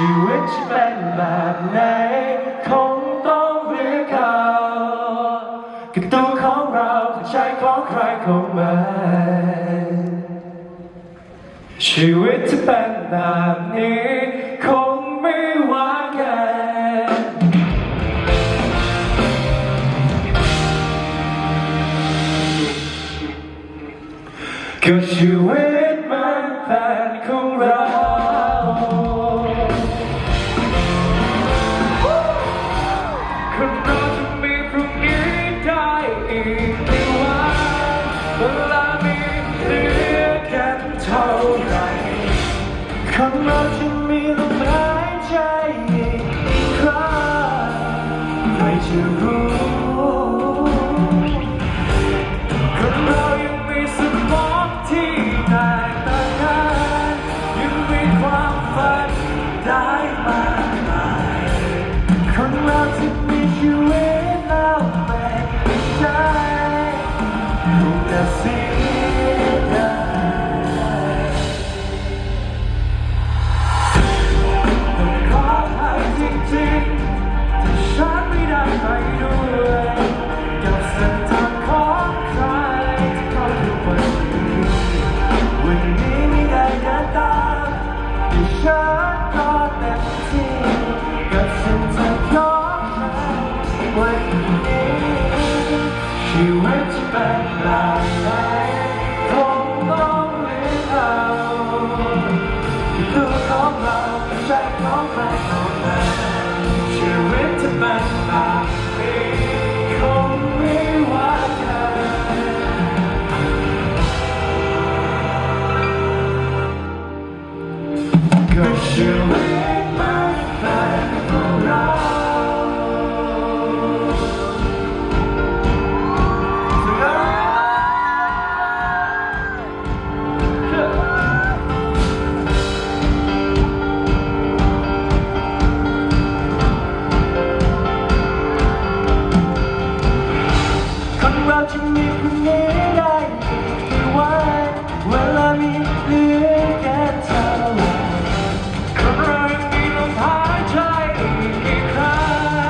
ชีวิตจะเป็นแบบไหน คงต้องเลือกเอากับตัวของเราใจของใครของมันชีวิตจะเป็นแบบนี้คงไม่ว่ากันก็ชีวิต ใค ชีวิตจะ คนมีพรุ่งนี้ได้ไม่ว่าเวลามีเหลือแค่เท่าไหร่คนเรายังมีลมหายใจอีกกี่ครั้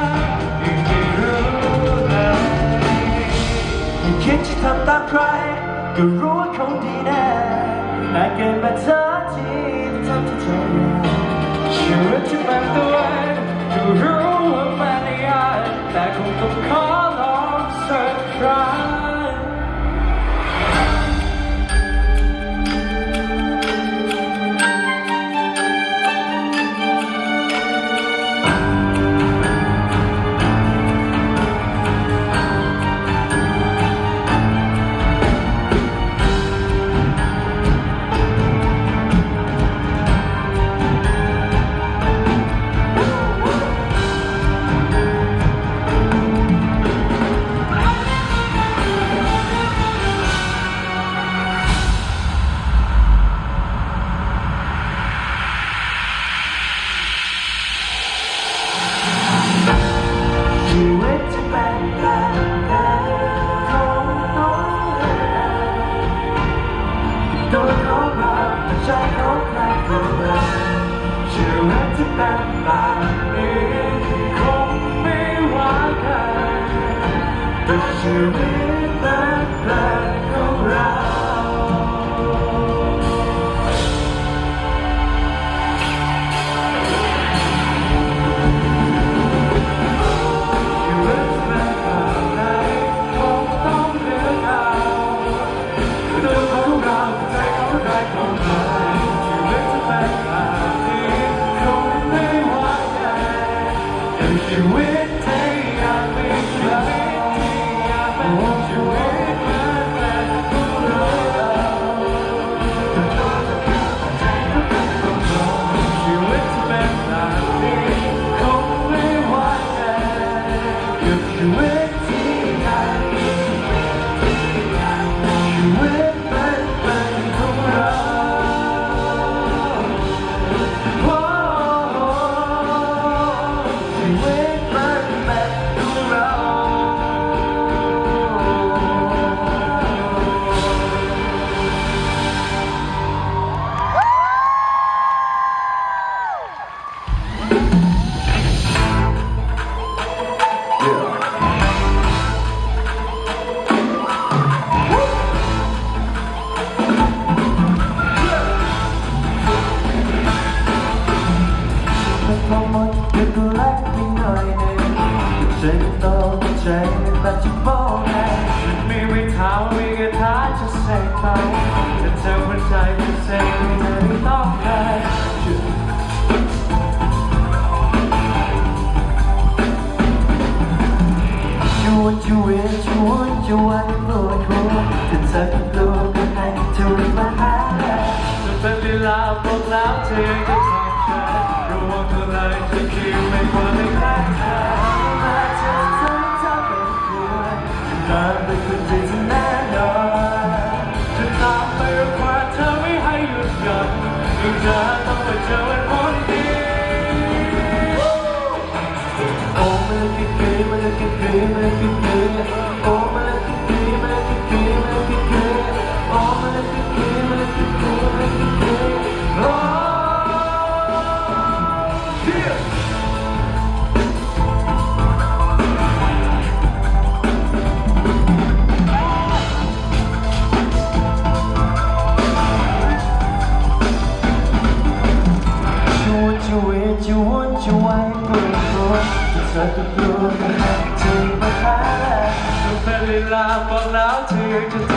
งอีกไม่รู้เลยอย่าคิดจะทำตามใคร ก็รู้ว่าเขาดีแน่แต่เกิดมาเธอที่ทำที่เธออยากชีวิตที่เป็นตัวเองก็รู้ ใจของใครของเราชีวิตจะเป็นแบบนี้คงไม่ว่ากันแต่ชีวิตเป็นแบบของเรา แต่ ใจมันโตใจแต่จะบอกให้ฉันมีวิธามีกระทาจะใส่ไปแต่เธอหัวใจจะนเซ็ไม่ต้องให้ชวนชวนชวนชวนปวดหัวแต่เธอก็กลัวก็ให้เธอมาหาจะเป็นเวลาบอกแล้วเธอก็ทำใจระวังเธอเลยจะคิดไม่ควร Thank you. าบอ